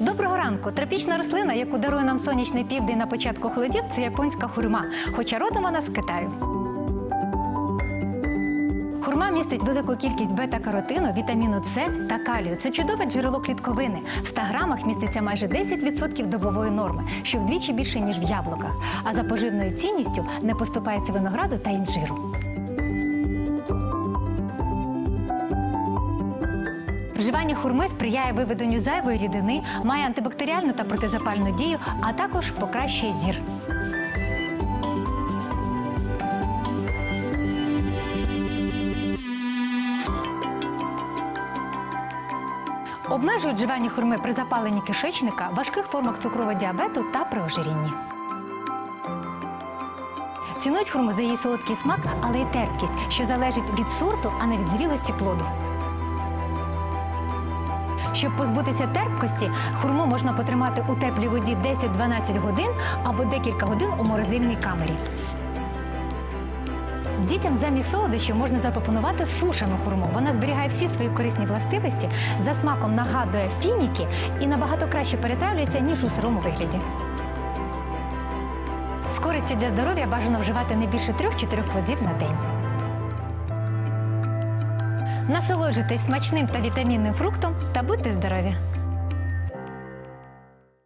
Доброго ранку! Тропічна рослина, яку дарує нам сонячний південь на початку холодів, це японська хурма, хоча родом вона з Китаю. Хурма містить велику кількість бета-каротину, вітаміну С та калію. Це чудове джерело клітковини. В 100 грамах міститься майже 10% добової норми, що вдвічі більше, ніж в яблуках. А за поживною цінністю не поступається винограду та інжиру. Вживання хурми сприяє виведенню зайвої рідини, має антибактеріальну та протизапальну дію, а також покращує зір. Обмежують вживання хурми при запаленні кишечника, важких формах цукрового діабету та при ожирінні. Цінують хурму за її солодкий смак, але й терпкість, що залежить від сорту, а не від зрілості плоду. Щоб позбутися терпкості, хурму можна потримати у теплій воді 10-12 годин або декілька годин у морозильній камері. Дітям замість солодощів можна запропонувати сушену хурму. Вона зберігає всі свої корисні властивості, за смаком нагадує фініки і набагато краще перетравлюється, ніж у сирому вигляді. З користю для здоров'я бажано вживати не більше 3-4 плодів на день. Насолоджуйтесь смачним та вітамінним фруктом та будьте здорові!